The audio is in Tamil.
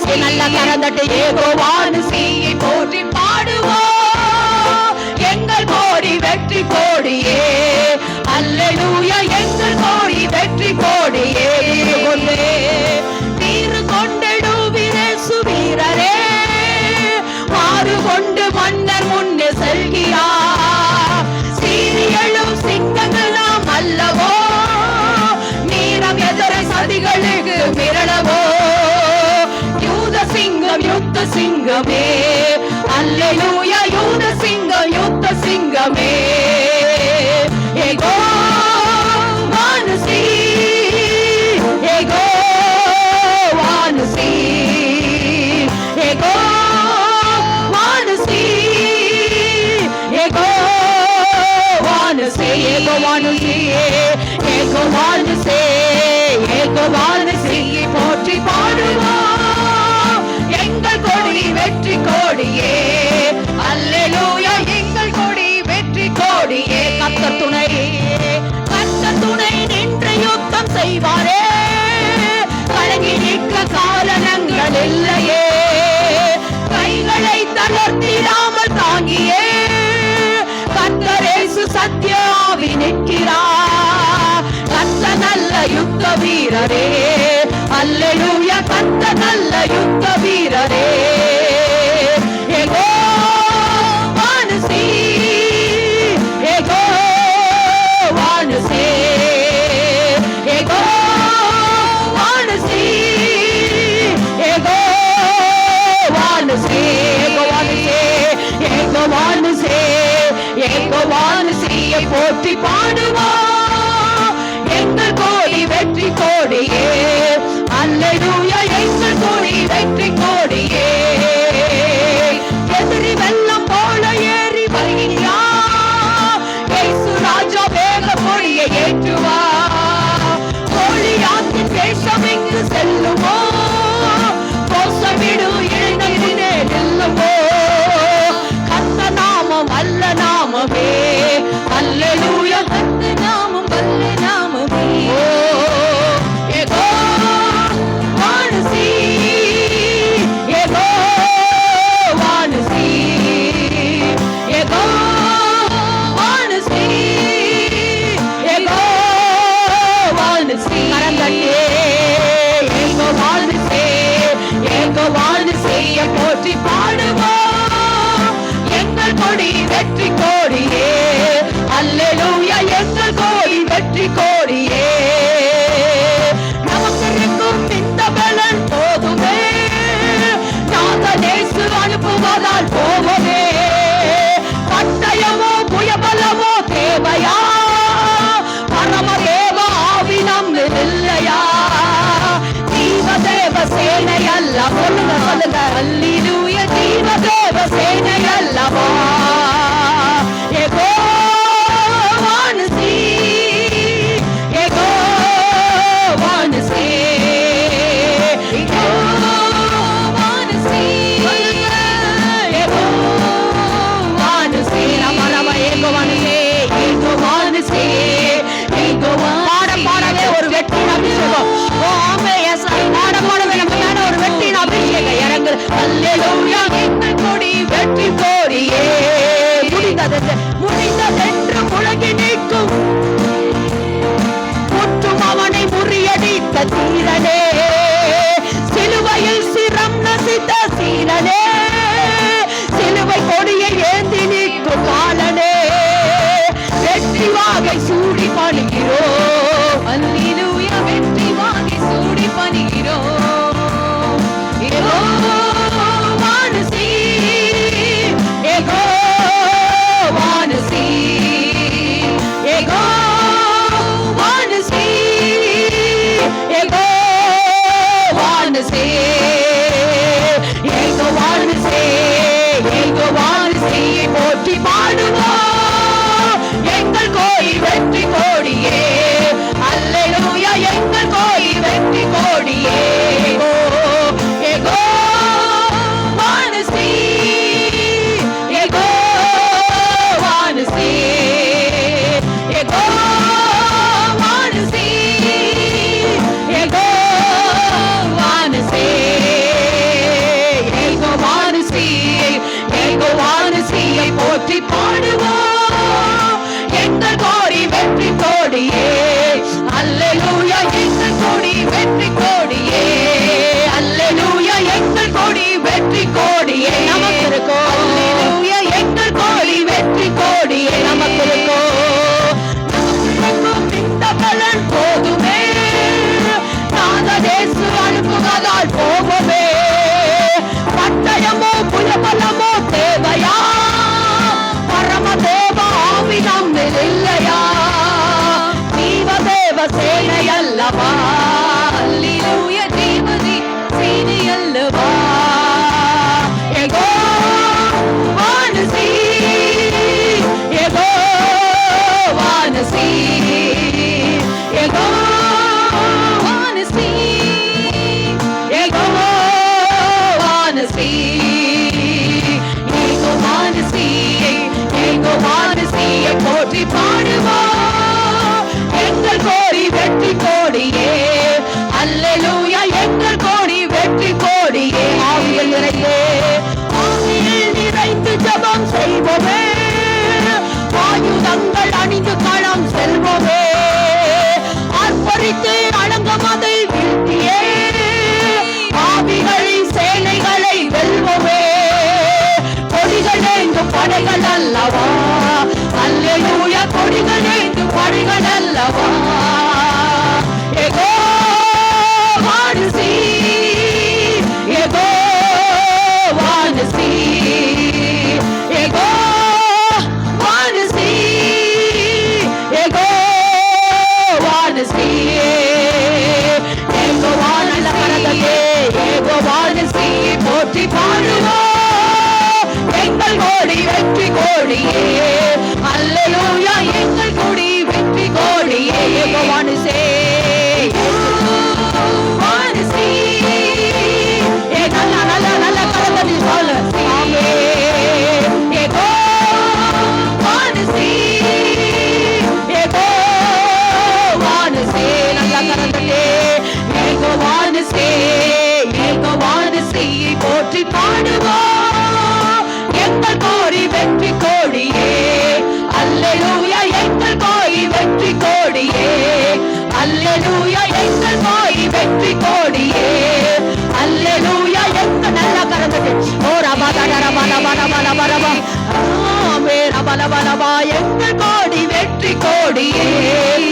மனசு நல்ல கரந்தட்டு ஏகோவானு சீயை போற்றி பாடுவோம் எங்கள் கோடி வெற்றி கோடியே. அல்லேலூயா எங்கள் கோடி வெற்றி கோடியே. சிங்கம் யுத்த சிங்கமே. அல்லேலூயா யூத சிங்கம் யுத்த சிங்கமே. ஏகோ வானசி ஏகோ வானசி. ஏகோ வானசி ஏகோ வானசி. ஏகோ வானசி ஏகோ வானசி ஏகோ வானசி. சத்யாவி நிற்கிறார். கத்த நல்ல யுத்த வீரரே அல்லேலூயா கத்த நல்ல யுத்த வீரரே போற்றி பாடுவோம். எங்கள் கோடி வெற்றி கோடியே. கோடியே. அல்லேலூயா எங்கள் கோடி வெற்றி கோடியே. நமக்கு இருக்கும் இந்த பலன் போதுமே. நாதனேசு அனுப்புவதால் போவதே பட்டயமோ புயபலமோ தேவையா? பரமதேவ ஆவி நம்மில் இல்லையா? ஜீவதேவ சேனை அல்ல சொல்லுங்க சொல்லுங்க அல்லிலூய ஜீவதேவ சேனை அல்லவா அல்லேலூயா எங்கள் கொடி வெற்றி கோடியே. முடிந்தது முடிந்ததென்று முழங்கி நிற்கும். முற்றும் அவனை முறியடித்த தீரனே சிலுவையில் சிரம் நசித்த சீரனே சிலுவை கொடியை ஏந்தி நிற்கும் பாலனே வெற்றி வாகை சூடி பணிகிறோம் அல்லேலூயா எங்கள் கோடி வெற்றி கோடியே.